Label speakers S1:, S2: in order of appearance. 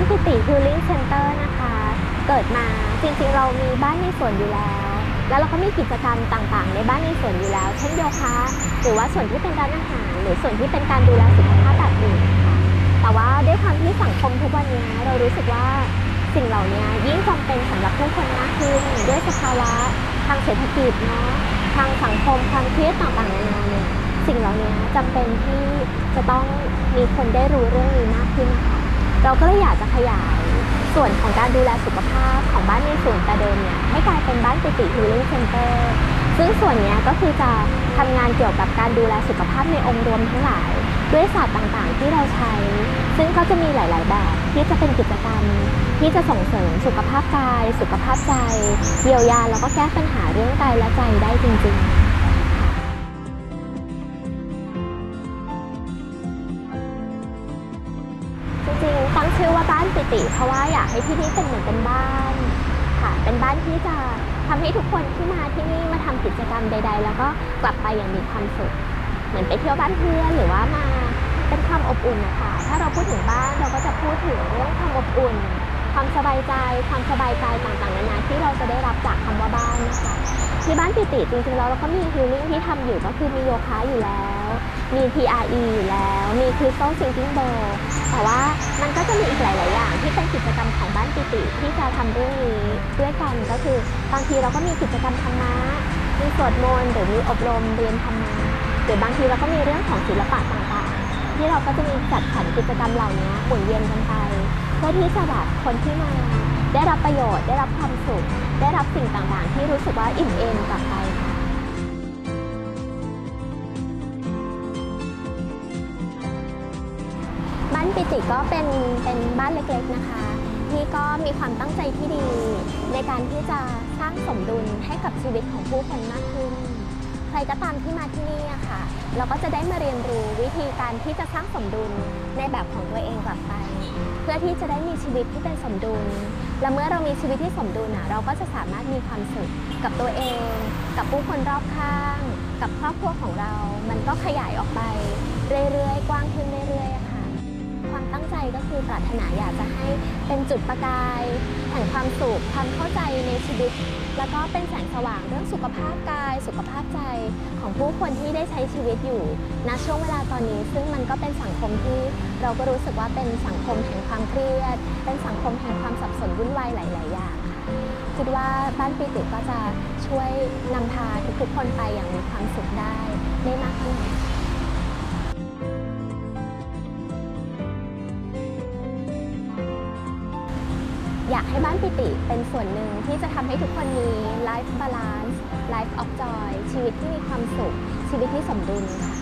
S1: านปิติฮิลลิ่งเซ็นเตอร์นะคะ เกิดมาจริงๆ เรามีบ้านในสวนอยู่แล้ว แล้วเราก็มีกิจกรรมต่างๆ ในบ้านในสวนอยู่แล้ว เช่นโยคะหรือว่าส่วนที่เป็นร้านอาหาร หรือส่วนที่เป็นการดูแลสุขภาพแบบอื่นค่ะแต่ว่าด้วยความที่สังคมทุกวันนี้เรารู้สึกว่าสิ่งเหล่านี้ยิ่งจำเป็นสำหรับผู้คนมากขึ้นด้วยสภาวะทางเศรษฐกิจเนาะทางสังคมความเครียดต่างๆนานาเนี่ยสิ่งเหล่านี้จำเป็นที่จะต้องมีคนได้รู้เรื่องนี้มากขึ้น ก็เลยอยากจะขยาย ส่วนของการดูแลสุขภาพของบ้านในส่วนแต่เดิมเนี่ยให้กลายเป็นบ้านปิติฮิลลิ่งเซ็นเตอร์ซึ่งส่วนนี้ก็คือจะทำงานเกี่ยวกับการดูแลสุขภาพในองค์รวมทั้งหลาย ด้วยศาสตร์ต่างๆ ที่เราใช้ ซึ่งก็จะมีหลาย ๆ แบบที่จะเป็นกิจกรรม ที่จะส่งเสริมสุขภาพกาย สุขภาพใจเยียวยาแล้วก็แก้ปัญหาเรื่องกายและใจได้จริง ๆ ชื่อว่าบ้านปิติ เพราะว่าอยากให้ที่นี่เป็นเหมือนเป็นบ้านค่ะ เป็นบ้านที่จะทำให้ทุกคนที่มาที่นี่มาทำกิจกรรมใด ๆ แล้วก็กลับไปอย่างมีความสุข เหมือนไปเที่ยวบ้านเพื่อนหรือว่ามาเป็นความอบอุ่นนะคะ ถ้าเราพูดถึงบ้านเราก็จะพูดถึงเรื่องความอบอุ่น ความสบายใจ ความสบายใจต่างๆนานาที่เราจะได้รับจากคำว่าบ้านนะคะที่บ้านปิติจริงๆแล้วเราก็มีฮิลลิ่งที่ทำอยู่ก็คือมีโยคะอยู่แล้ว มี PRE อยู่แล้ว มี Crystal Thinking Bowl แต่ว่ามันก็จะมีอีกหลาย ๆ อย่าง ที่เป็นกิจกรรมของบ้านปิติที่จะทำเรื่องนี้ด้วยกันก็คือบางทีเราก็มีกิจกรรมธรรมะมีสวดมนต์หรือมีอบรมเรียนธรรมะหรือบางทีเราก็มีเรื่องของศิลปะต่าง ๆ ที่เราก็จะมีจัดสรรกิจกรรมเหล่านี้หมุนเวียนกันไปเพื่อที่จะแบบคนที่มาได้รับประโยชน์ ได้รับความสุข ได้รับสิ่งต่าง ๆ ที่รู้สึกว่าอิ่มเอมกลับไป ปิติก็เป็นเป็นบ้านเล็กๆนะคะที่ก็มีความตั้งใจที่ดี ในการที่จะสร้างสมดุลให้กับชีวิตของผู้คนมากขึ้น ใครก็ตามที่มาที่นี่อะค่ะ เราก็จะได้มาเรียนรู้วิธีการที่จะสร้างสมดุลในแบบของตัวเองกลับไป เพื่อที่จะได้มีชีวิตที่เป็นสมดุล และเมื่อเรามีชีวิตที่สมดุลอะเราก็จะสามารถมีความสุขกับตัวเอง กับผู้คนรอบข้าง กับครอบครัวของเรา มันก็ขยายออกไป เรื่อยๆ กว้างขึ้นเรื่อยๆค่ะ ความตั้งใจก็คือปรารถนาอยากจะให้เป็นจุดประกายแห่งความสุขความเข้าใจในชีวิต แล้วก็เป็นแสงสว่างเรื่องสุขภาพกาย สุขภาพใจของผู้คนที่ได้ใช้ชีวิตอยู่ณช่วงเวลาตอนนี้ ซึ่งมันก็เป็นสังคมที่เราก็รู้สึกว่าเป็นสังคมแห่งความเครียด เป็นสังคมแห่งความสับสนวุ่นวายหลาย ๆ อย่างค่ะคิดว่าบ้านปีติก็จะช่วยนำพาทุกๆคนไปอย่างมีความสุขได้ได้มากขึ้น อยากให้บ้านปิติเป็นส่วนหนึ่งที่จะทำให้ทุกคนมี life balance life of joy ชีวิตที่มีความสุข ชีวิตที่สมดุลค่ะ